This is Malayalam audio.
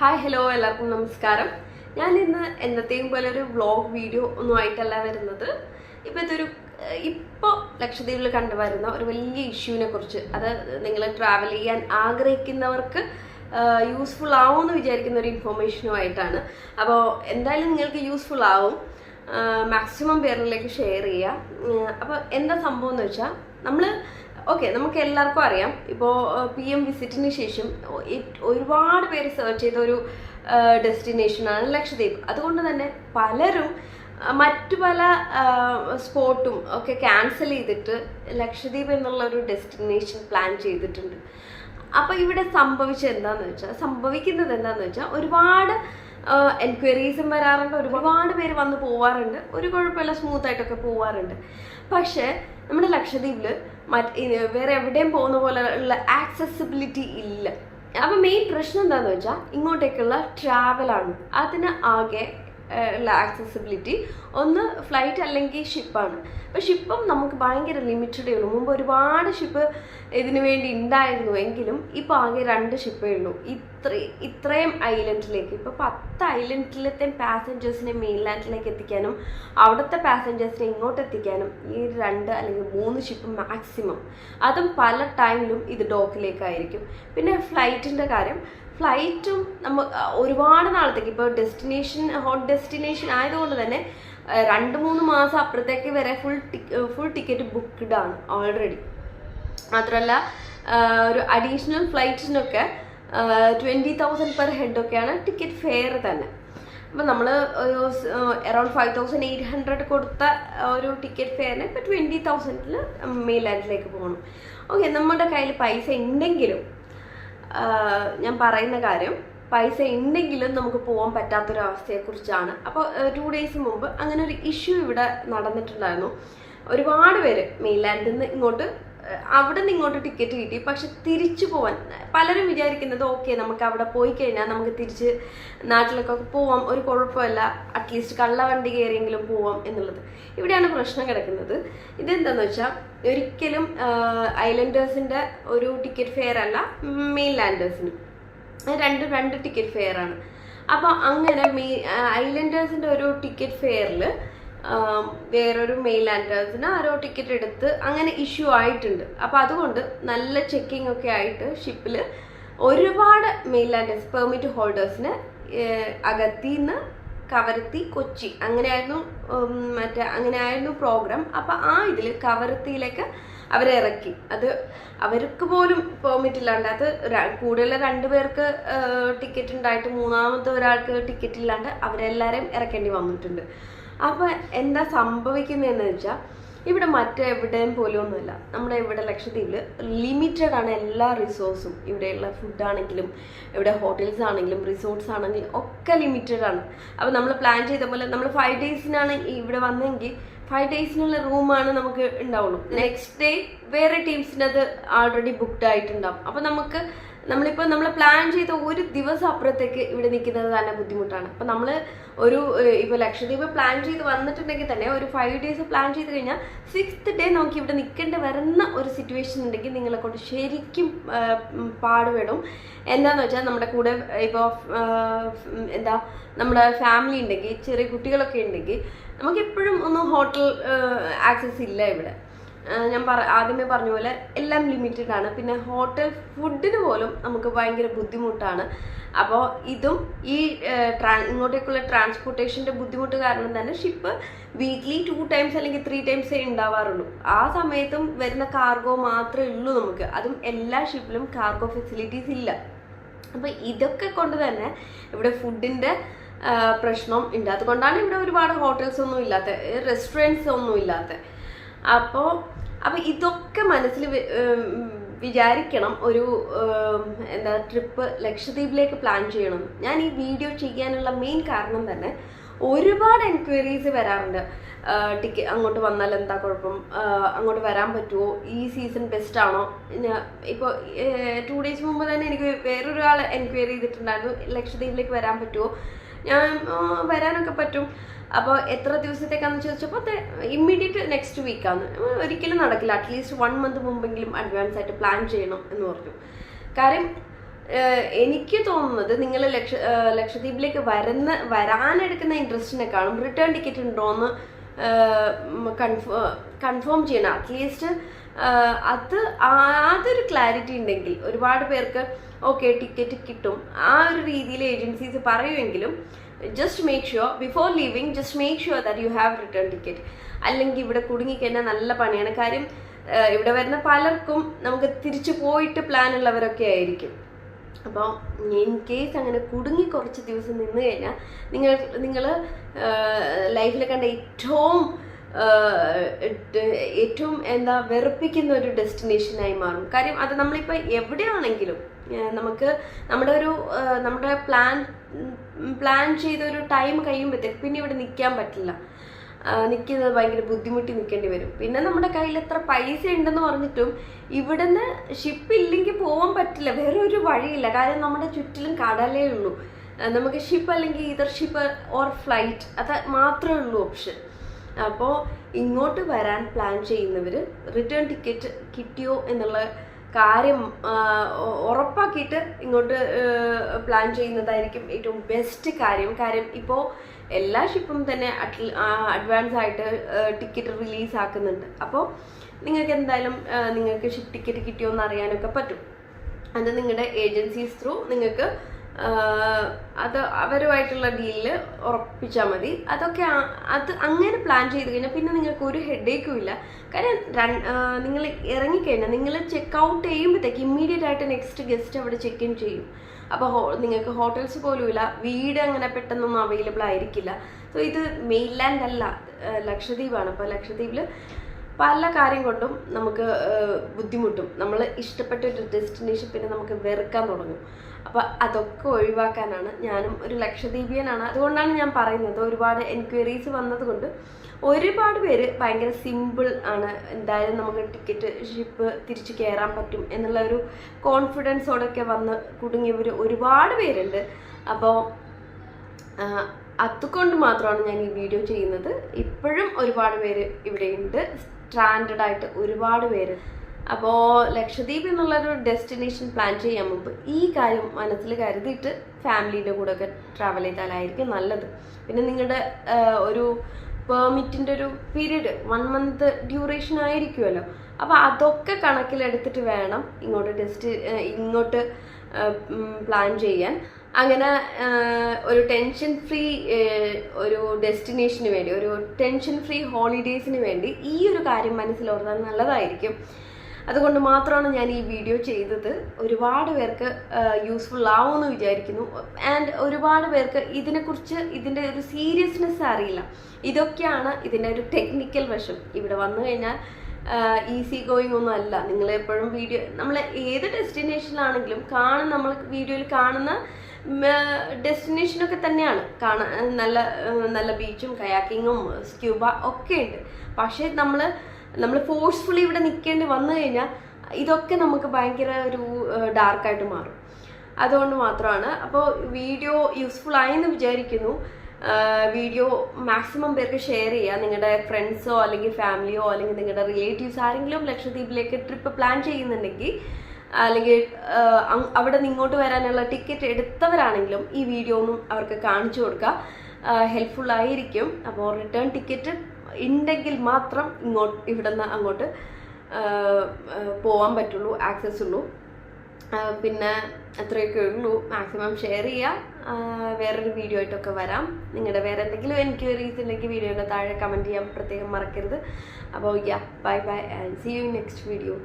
ഹായ് ഹലോ എല്ലാവർക്കും നമസ്കാരം. ഞാൻ ഇന്ന് എന്നത്തെയും പോലെ ഒരു വ്ളോഗ് വീഡിയോ ഒന്നും ആയിട്ടല്ല വരുന്നത്. ഇപ്പം ഇതൊരു ഇപ്പോൾ ലക്ഷദ്വീപിൽ കണ്ടുവരുന്ന ഒരു വലിയ ഇഷ്യൂവിനെ കുറിച്ച്. അത് നിങ്ങൾ ട്രാവൽ ചെയ്യാൻ ആഗ്രഹിക്കുന്നവർക്ക് യൂസ്ഫുൾ ആവുമെന്ന് വിചാരിക്കുന്ന ഒരു ഇൻഫോർമേഷനുമായിട്ടാണ് അപ്പോൾ എന്തായാലും നിങ്ങൾക്ക് യൂസ്ഫുൾ ആവും. മാക്സിമം പേരിലേക്ക് ഷെയർ ചെയ്യുക അപ്പോൾ എന്താ സംഭവം എന്ന് വെച്ചാൽ നമ്മൾ ഓക്കെ നമുക്ക് എല്ലാവർക്കും അറിയാം. ഇപ്പോൾ പി എം വിസിറ്റിന് ശേഷം ഒരുപാട് പേര് സെർച്ച് ചെയ്ത ഒരു ഡെസ്റ്റിനേഷനാണ് ലക്ഷദ്വീപ്. അതുകൊണ്ട് തന്നെ പലരും മറ്റു പല സ്പോട്ടും ഒക്കെ ക്യാൻസൽ ചെയ്തിട്ട് ലക്ഷദ്വീപ് എന്നുള്ള ഒരു ഡെസ്റ്റിനേഷൻ പ്ലാൻ ചെയ്തിട്ടുണ്ട്. അപ്പോൾ ഇവിടെ സംഭവിച്ചത് എന്താണെന്ന് വെച്ചാൽ സംഭവിക്കുന്നത് എന്താണെന്ന് വെച്ചാൽ ഒരുപാട് എൻക്വയറീസും വരാറുണ്ട്. ഒരുപാട് പേര് വന്ന് പോവാറുണ്ട്. ഒരു കുഴപ്പമില്ല സ്മൂത്ത് ആയിട്ടൊക്കെ പോവാറുണ്ട്. പക്ഷേ നമ്മുടെ ലക്ഷദ്വീപിൽ മറ്റ് വേറെ എവിടെയും പോകുന്ന പോലെ ഉള്ള ആക്സസിബിലിറ്റി ഇല്ല. അപ്പം മെയിൻ പ്രശ്നം എന്താണെന്ന് വെച്ചാൽ ഇങ്ങോട്ടേക്കുള്ള ട്രാവലാണ് അതിന് ആകെ ഉള്ള ആക്സസിബിലിറ്റി ഒന്ന് ഫ്ലൈറ്റ് അല്ലെങ്കിൽ ഷിപ്പാണ് അപ്പോൾ ഷിപ്പും നമുക്ക് ഭയങ്കര ലിമിറ്റഡേ ഉള്ളൂ. മുമ്പ് ഒരുപാട് ഷിപ്പ് ഇതിനു വേണ്ടി ഉണ്ടായിരുന്നു എങ്കിലും ഇപ്പോൾ ആകെ രണ്ട് ഷിപ്പേ ഉള്ളൂ. ഇത്ര ഇത്രയും ഐലൻഡിലേക്ക് ഇപ്പോൾ പത്ത് ഐലൻഡിലത്തെ പാസഞ്ചേഴ്സിനെ മെയിൻലാൻഡിലേക്ക് എത്തിക്കാനും അവിടുത്തെ പാസഞ്ചേഴ്സിനെ ഇങ്ങോട്ട് എത്തിക്കാനും ഈ രണ്ട് അല്ലെങ്കിൽ മൂന്ന് ഷിപ്പ് മാക്സിമം അതും പല ടൈമിലും ഇത് ഡോക്കിലേക്കായിരിക്കും പിന്നെ ഫ്ലൈറ്റിന്റെ കാര്യം ഫ്ലൈറ്റും നമ്മ ഒരുപാട് നാളത്തേക്ക്. ഇപ്പോൾ ഡെസ്റ്റിനേഷൻ ഹോട്ട് ഡെസ്റ്റിനേഷൻ ആയതുകൊണ്ട് തന്നെ രണ്ട് മൂന്ന് മാസം അപ്പുറത്തേക്ക് വരെ ഫുൾ ഫുൾ ടിക്കറ്റ് ബുക്ക്ഡ് ആണ് ഓൾറെഡി മാത്രമല്ല ഒരു അഡീഷണൽ ഫ്ലൈറ്റ്സിനൊക്കെ ട്വന്റി തൗസൻഡ് പെർ ഹെഡൊക്കെയാണ് ടിക്കറ്റ് ഫെയർ തന്നെ. അപ്പം നമ്മൾ around five thousand eight hundred കൊടുത്ത ഒരു ടിക്കറ്റ് ഫെയറിന് ഇപ്പം ട്വന്റി തൗസൻഡിൽ മെയിൻലാൻഡിലേക്ക് പോകണം ഓക്കെ നമ്മുടെ കയ്യിൽ പൈസ ഉണ്ടെങ്കിലും ഞാൻ പറയുന്ന കാര്യം പൈസ ഉണ്ടെങ്കിലും നമുക്ക് പോകാൻ പറ്റാത്തൊരവസ്ഥയെക്കുറിച്ചാണ്. അപ്പോൾ ടു ഡേയ്സ് മുമ്പ് അങ്ങനെ ഒരു ഇഷ്യൂ ഇവിടെ നടന്നിട്ടുണ്ടായിരുന്നു. ഒരുപാട് പേര് മെയിൻലാൻഡിൽ നിന്ന് ഇങ്ങോട്ട് അവിടെ നിന്ന് ഇങ്ങോട്ട് ടിക്കറ്റ് കിട്ടി. പക്ഷെ തിരിച്ചു പോവാൻ പലരും വിചാരിക്കുന്നത് ഓക്കെ നമുക്ക് അവിടെ പോയി കഴിഞ്ഞാൽ നമുക്ക് തിരിച്ച് നാട്ടിലേക്കൊക്കെ പോവാം. ഒരു കുഴപ്പമില്ല. അറ്റ്ലീസ്റ്റ് കള്ളവണ്ടി കയറിയെങ്കിലും പോവാം എന്നുള്ളത്. ഇവിടെയാണ് പ്രശ്നം കിടക്കുന്നത്. ഇതെന്താന്ന് വെച്ചാൽ ഒരിക്കലും ഐലൻഡേഴ്സിന്റെ ഒരു ടിക്കറ്റ് ഫെയർ അല്ല മെയിൻ ലാൻഡേഴ്സിന് രണ്ട് രണ്ട് ടിക്കറ്റ് ഫെയർ ആണ്. അപ്പോൾ അങ്ങനെ മെയ് ഐലൻഡേഴ്സിന്റെ ഒരു ടിക്കറ്റ് ഫെയറിൽ വേറൊരു മെയിൽ ആൻഡേഴ്സിന് ആരോ ടിക്കറ്റ് എടുത്ത് അങ്ങനെ ഇഷ്യൂ ആയിട്ടുണ്ട്. അപ്പോൾ അതുകൊണ്ട് നല്ല ചെക്കിംഗ് ഒക്കെ ആയിട്ട് ഷിപ്പിൽ ഒരുപാട് മെയിൽ ആൻഡേഴ്സ് പെർമിറ്റ് ഹോൾഡേഴ്സിന് അകത്തിന്ന് കവരത്തി കൊച്ചി. അങ്ങനെയായിരുന്നു മറ്റേ അങ്ങനെയായിരുന്നു പ്രോഗ്രാം അപ്പോൾ ആ ഇതിൽ കവരത്തിയിലേക്ക് അവരെ ഇറക്കി. അത് അവർക്ക് പോലും പെർമിറ്റ് ഇല്ലാണ്ട് അത് കൂടുതൽ രണ്ടുപേർക്ക് ടിക്കറ്റ് ഉണ്ടായിട്ട് മൂന്നാമത്തെ ഒരാൾക്ക് ടിക്കറ്റ് ഇല്ലാണ്ട് അവരെല്ലാവരെയും ഇറക്കേണ്ടി വന്നിട്ടുണ്ട്. അപ്പം എന്താ സംഭവിക്കുന്നതെന്ന് വെച്ചാൽ ഇവിടെ മറ്റെവിടെയും പോലും ഒന്നുമില്ല നമ്മുടെ ഇവിടെ ലക്ഷദ്വീപിൽ ലിമിറ്റഡ് ആണ് എല്ലാ റിസോഴ്സും ഇവിടെയുള്ള ഫുഡ് ആണെങ്കിലും ഇവിടെ ഹോട്ടൽസ് ആണെങ്കിലും റിസോർട്ട്സ് ആണെങ്കിലും ഒക്കെ ലിമിറ്റഡ് ആണ്. അപ്പോൾ നമ്മൾ പ്ലാൻ ചെയ്ത പോലെ നമ്മൾ ഫൈവ് ഡേയ്സിനാണ് ഇവിടെ വന്നെങ്കിൽ ഫൈവ് ഡേയ്സിനുള്ള റൂമാണ് നമുക്ക് ഉണ്ടാവുള്ളൂ. നെക്സ്റ്റ് ഡേ വേറെ ടീംസിനത് ആൾറെഡി ബുക്ക്ഡ് ആയിട്ടുണ്ടാവും. അപ്പോൾ നമുക്ക് നമ്മളിപ്പോൾ നമ്മൾ പ്ലാൻ ചെയ്ത ഒരു ദിവസം അപ്പുറത്തേക്ക് ഇവിടെ നിൽക്കുന്നത് തന്നെ ബുദ്ധിമുട്ടാണ്. അപ്പം നമ്മൾ ഒരു ഇപ്പോൾ ലക്ഷദ്വീപ് പ്ലാൻ ചെയ്ത് വന്നിട്ടുണ്ടെങ്കിൽ തന്നെ ഒരു ഫൈവ് ഡേയ്സ് പ്ലാൻ ചെയ്ത് കഴിഞ്ഞാൽ സിക്സ്ത് ഡേ നമുക്ക് ഇവിടെ നിൽക്കേണ്ടി വരുന്ന ഒരു സിറ്റുവേഷൻ ഉണ്ടെങ്കിൽ നിങ്ങളെ കൊണ്ട് ശരിക്കും പാടുപെടും. എന്താന്ന് വെച്ചാൽ നമ്മുടെ കൂടെ ഇപ്പോൾ എന്താ നമ്മുടെ ഫാമിലി ഉണ്ടെങ്കിൽ ചെറിയ കുട്ടികളൊക്കെ ഉണ്ടെങ്കിൽ നമുക്ക് എപ്പോഴും ഒന്നും ഹോട്ടൽ ആക്സസ് ഇല്ല ഇവിടെ. ഞാൻ പറ ആദ്യമേ പറഞ്ഞ പോലെ എല്ലാം ലിമിറ്റഡ് ആണ്. പിന്നെ ഹോട്ടൽ ഫുഡിന് പോലും നമുക്ക് ഭയങ്കര ബുദ്ധിമുട്ടാണ്. അപ്പോൾ ഇതും ഈ ഇങ്ങോട്ടേക്കുള്ള ട്രാൻസ്പോർട്ടേഷന്റെ ബുദ്ധിമുട്ട് കാരണം തന്നെ ഷിപ്പ് വീക്ക്ലി ടു ടൈംസ് അല്ലെങ്കിൽ ത്രീ ടൈംസേ ഉണ്ടാവാറുള്ളൂ. ആ സമയത്തും വരുന്ന കാർഗോ മാത്രമേ ഉള്ളൂ നമുക്ക്. അതും എല്ലാ ഷിപ്പിലും കാർഗോ ഫെസിലിറ്റീസ് ഇല്ല. അപ്പോൾ ഇതൊക്കെ കൊണ്ട് തന്നെ ഇവിടെ ഫുഡിന്റെ പ്രശ്നം ഉണ്ട്. അതുകൊണ്ടാണ് ഇവിടെ ഒരുപാട് ഹോട്ടൽസ് ഒന്നും ഇല്ലാത്ത റെസ്റ്റോറന്റ്സ് ഒന്നും ഇല്ലാത്ത. അപ്പോൾ അപ്പോൾ ഇതൊക്കെ മനസ്സിൽ വിചാരിക്കണം ഒരു എന്താ ട്രിപ്പ് ലക്ഷദ്വീപിലേക്ക് പ്ലാൻ ചെയ്യണം. ഞാൻ ഈ വീഡിയോ ചെയ്യാനുള്ള മെയിൻ കാരണം തന്നെ ഒരുപാട് എൻക്വയറീസ് വരാറുണ്ട്. ടിക്കറ്റ് അങ്ങോട്ട് വന്നാൽ എന്താ കുഴപ്പം? അങ്ങോട്ട് വരാൻ പറ്റുമോ ഈ സീസൺ ബെസ്റ്റ് ആണോ? ഇപ്പോൾ ടു ഡേയ്സ് മുമ്പ് തന്നെ എനിക്ക് വേറൊരാൾ എൻക്വയറി ചെയ്തിട്ടുണ്ടായിരുന്നു. ലക്ഷദ്വീപിലേക്ക് വരാൻ പറ്റുമോ ഞാൻ വരാനൊക്കെ പറ്റും. അപ്പോൾ എത്ര ദിവസത്തേക്കാന്ന് ചോദിച്ചപ്പോൾ ഇമ്മീഡിയറ്റ് നെക്സ്റ്റ് വീക്കാണ് ഒരിക്കലും നടക്കില്ല. അറ്റ്ലീസ്റ്റ് വൺ മന്ത് മുമ്പെങ്കിലും അഡ്വാൻസ് ആയിട്ട് പ്ലാൻ ചെയ്യണം എന്ന് പറഞ്ഞു. കാര്യം എനിക്ക് തോന്നുന്നത് നിങ്ങൾ ലക്ഷ ലക്ഷദ്വീപിലേക്ക് വരുന്ന വരാനെടുക്കുന്ന ഇൻട്രസ്റ്റിനെക്കാളും റിട്ടേൺ ടിക്കറ്റ് ഉണ്ടോ എന്ന് കൺഫേം കൺഫേം ചെയ്യണം. അറ്റ്ലീസ്റ്റ് അത് ആദ്യൊരു ക്ലാരിറ്റി ഉണ്ടെങ്കിൽ ഒരുപാട് പേർക്ക് ഓക്കെ ടിക്കറ്റ് കിട്ടും. ആ ഒരു രീതിയിൽ ഏജൻസീസ് പറയുമെങ്കിലും just make sure before leaving just make sure that you have return ticket അല്ലെങ്കിൽ ഇവിടെ കുടുങ്ങിക്കഴിഞ്ഞാൽ നല്ല പണിയാണ്. കാര്യം ഇവിടെ വരുന്ന പലർക്കും നമുക്ക് തിരിച്ചു പോയിട്ട് പ്ലാൻ ഉള്ളവരൊക്കെ ആയിരിക്കും. അപ്പോൾ ഇൻ കേസ് അങ്ങനെ കുടുങ്ങി കുറച്ച് ദിവസം നിന്ന് കഴിഞ്ഞാൽ നിങ്ങൾ നിങ്ങൾ ലൈഫിൽ കണ്ട ഏറ്റവും ഏറ്റവും എന്താ വെറുപ്പിക്കുന്ന ഒരു ഡെസ്റ്റിനേഷനായി മാറും. കാര്യം അത് നമ്മളിപ്പോൾ എവിടെയാണെങ്കിലും നമുക്ക് നമ്മുടെ ഒരു നമ്മുടെ പ്ലാൻ പ്ലാൻ ചെയ്ത ഒരു ടൈം കഴിയുമ്പോഴത്തേക്ക് പിന്നെ ഇവിടെ നിൽക്കാൻ പറ്റില്ല. നിൽക്കുന്നത് ഭയങ്കര ബുദ്ധിമുട്ടി നിൽക്കേണ്ടി വരും. പിന്നെ നമ്മുടെ കയ്യിൽ എത്ര പൈസ ഉണ്ടെന്ന് പറഞ്ഞിട്ടും ഇവിടുന്ന് ഷിപ്പ് ഇല്ലെങ്കിൽ പോകാൻ പറ്റില്ല. വേറെ ഒരു വഴിയില്ല. കാര്യം നമ്മുടെ ചുറ്റിലും കടലേ ഉള്ളൂ. നമുക്ക് ഷിപ്പ് അല്ലെങ്കിൽ ഇതർ ഷിപ്പ് ഓർ ഫ്ലൈറ്റ് അത് മാത്രമേ ഉള്ളൂ ഓപ്ഷൻ അപ്പോൾ ഇങ്ങോട്ട് വരാൻ പ്ലാൻ ചെയ്യുന്നവർ റിട്ടേൺ ടിക്കറ്റ് കിട്ടിയോ എന്നുള്ള കാര്യം ഉറപ്പാക്കിയിട്ട് ഇങ്ങോട്ട് പ്ലാൻ ചെയ്യുന്നതായിരിക്കും ഏറ്റവും ബെസ്റ്റ് കാര്യം. കാര്യം ഇപ്പോൾ എല്ലാ ഷിപ്പും തന്നെ അഡ്വാൻസ് ആയിട്ട് ടിക്കറ്റ് റിലീസ് ആക്കുന്നുണ്ട്. അപ്പോൾ നിങ്ങൾക്ക് എന്തായാലും നിങ്ങൾക്ക് ഷിപ്പ് ടിക്കറ്റ് കിട്ടിയോ എന്ന് അറിയാനൊക്കെ പറ്റും. അത് നിങ്ങളുടെ ഏജൻസീസ് ത്രൂ നിങ്ങൾക്ക് അത് അവരുമായിട്ടുള്ള ഡീലിൽ ഉറപ്പിച്ചാൽ മതി. അതൊക്കെ അത് അങ്ങനെ പ്ലാൻ ചെയ്ത് കഴിഞ്ഞാൽ പിന്നെ നിങ്ങൾക്ക് ഒരു ഹെഡേക്കും ഇല്ല. കാര്യം നിങ്ങൾ ഇറങ്ങിക്കഴിഞ്ഞാൽ നിങ്ങൾ ചെക്ക് ഔട്ട് ചെയ്യുമ്പോഴത്തേക്ക് ഇമ്മീഡിയറ്റ് ആയിട്ട് നെക്സ്റ്റ് ഗസ്റ്റ് അവിടെ ചെക്ക് ഇൻ ചെയ്യും. അപ്പോൾ നിങ്ങൾക്ക് ഹോട്ടൽസ് പോലുമില്ല വീട് അങ്ങനെ പെട്ടെന്നൊന്നും അവൈലബിൾ ആയിരിക്കില്ല. സോ ഇത് മെയിൻലാൻഡ് അല്ല ലക്ഷദ്വീപാണ്. അപ്പോൾ ലക്ഷദ്വീപിൽ പല കാര്യം കൊണ്ടും നമുക്ക് ബുദ്ധിമുട്ടും. നമ്മൾ ഇഷ്ടപ്പെട്ട ഒരു ഡെസ്റ്റിനേഷൻ പിന്നെ നമുക്ക് വെറുക്കാൻ തുടങ്ങും. അപ്പോൾ അതൊക്കെ ഒഴിവാക്കാനാണ് ഞാനും ഒരു ലക്ഷദ്വീപിയനാണ്. അതുകൊണ്ടാണ് ഞാൻ പറയുന്നത് ഒരുപാട് എൻക്വയറീസ് വന്നതുകൊണ്ട് ഒരുപാട് പേര് ഭയങ്കര സിമ്പിൾ ആണ്. എന്തായാലും നമുക്ക് ടിക്കറ്റ് ഷിപ്പ് തിരിച്ചു കയറാൻ പറ്റും എന്നുള്ള ഒരു കോൺഫിഡൻസോടൊക്കെ വന്ന് കുടുങ്ങിയവർ ഒരുപാട് പേരുണ്ട്. അപ്പോൾ അതുകൊണ്ട് മാത്രമാണ് ഞാൻ ഈ വീഡിയോ ചെയ്യുന്നത്. ഇപ്പോഴും ഒരുപാട് പേര് ഇവിടെയുണ്ട്. സ്റ്റാൻഡേർഡ് ആയിട്ട് ഒരുപാട് പേര്. അപ്പോൾ ലക്ഷദ്വീപ് എന്നുള്ളൊരു ഡെസ്റ്റിനേഷൻ പ്ലാൻ ചെയ്യാൻ മുമ്പ് ഈ കാര്യം മനസ്സിൽ കരുതിയിട്ട് ഫാമിലിയുടെ കൂടെ ഒക്കെ ട്രാവൽ ചെയ്താലായിരിക്കും നല്ലത്. പിന്നെ നിങ്ങളുടെ ഒരു പെർമിറ്റിന്റെ ഒരു പീരീഡ് വൺ മന്ത് ഡ്യൂറേഷൻ ആയിരിക്കുമല്ലോ അപ്പോൾ അതൊക്കെ കണക്കിലെടുത്തിട്ട് വേണം ഇങ്ങോട്ട് ഡെസ്റ്റ് ഇങ്ങോട്ട് പ്ലാൻ ചെയ്യാൻ. അങ്ങനെ ഒരു ടെൻഷൻ ഫ്രീ ഒരു ഡെസ്റ്റിനേഷന് വേണ്ടി ഒരു ടെൻഷൻ ഫ്രീ ഹോളിഡേയ്സിന് വേണ്ടി ഈ ഒരു കാര്യം മനസ്സിലോർത്താൽ നല്ലതായിരിക്കും. അതുകൊണ്ട് മാത്രമാണ് ഞാൻ ഈ വീഡിയോ ചെയ്തത്. ഒരുപാട് പേർക്ക് യൂസ്ഫുൾ ആവുമെന്ന് വിചാരിക്കുന്നു. ആൻഡ് ഒരുപാട് പേർക്ക് ഇതിനെക്കുറിച്ച് ഇതിന്റെ ഒരു സീരിയസ്നെസ് അറിയില്ല. ഇതൊക്കെയാണ് ഇതിന്റെ ഒരു ടെക്നിക്കൽ വശം. ഇവിടെ വന്നു കഴിഞ്ഞാൽ ഈസി ഗോയിങ് ഒന്നും അല്ല. നിങ്ങൾ എപ്പോഴും വീഡിയോ നമ്മൾ ഏത് ഡെസ്റ്റിനേഷനിലാണെങ്കിലും കാണുന്ന നമ്മൾ വീഡിയോയിൽ കാണുന്ന ഡെസ്റ്റിനേഷനൊക്കെ തന്നെയാണ്. കാണാൻ നല്ല നല്ല ബീച്ചും കയാക്കിങ്ങും സ്ക്യൂബ ഒക്കെ ഉണ്ട്. പക്ഷേ നമ്മൾ നമ്മൾ ഫോഴ്സ്ഫുള്ളി ഇവിടെ നിൽക്കേണ്ടി വന്നു കഴിഞ്ഞാൽ ഇതൊക്കെ നമുക്ക് ഭയങ്കര ഒരു ഡാർക്കായിട്ട് മാറും. അതുകൊണ്ട് മാത്രമാണ്. അപ്പോൾ വീഡിയോ യൂസ്ഫുൾ ആയെന്ന് വിചാരിക്കുന്നു. വീഡിയോ മാക്സിമം പേർക്ക് ഷെയർ ചെയ്യുക നിങ്ങളുടെ ഫ്രണ്ട്സോ അല്ലെങ്കിൽ ഫാമിലിയോ അല്ലെങ്കിൽ നിങ്ങളുടെ റിലേറ്റീവ്സ് ആരെങ്കിലും ലക്ഷദ്വീപിലേക്ക് ട്രിപ്പ് പ്ലാൻ ചെയ്യുന്നുണ്ടെങ്കിൽ അല്ലെങ്കിൽ അവിടെ നിന്ന് ഇങ്ങോട്ട് വരാനുള്ള ടിക്കറ്റ് എടുത്തവരാണെങ്കിലും ഈ വീഡിയോ ഒന്നും അവർക്ക് കാണിച്ചു കൊടുക്കുക ഹെൽപ്ഫുൾ ആയിരിക്കും. അപ്പോൾ റിട്ടേൺ ടിക്കറ്റ് ഉണ്ടെങ്കിൽ മാത്രം ഇങ്ങോട്ട് ഇവിടെ നിന്ന് അങ്ങോട്ട് പോകാൻ പറ്റുള്ളൂ ആക്സസ് ഉള്ളൂ. പിന്നെ അത്രയൊക്കെ ഉള്ളൂ. മാക്സിമം ഷെയർ ചെയ്യുക വേറൊരു വീഡിയോ ആയിട്ടൊക്കെ വരാം. നിങ്ങളുടെ വേറെ എന്തെങ്കിലും എനിക്ക് റീസൺ ഉണ്ടെങ്കിൽ വീഡിയോയുടെ താഴെ കമന്റ് ചെയ്യാൻ പ്രത്യേകം മറക്കരുത്. അപ്പോൾ ya bye bye and see you next video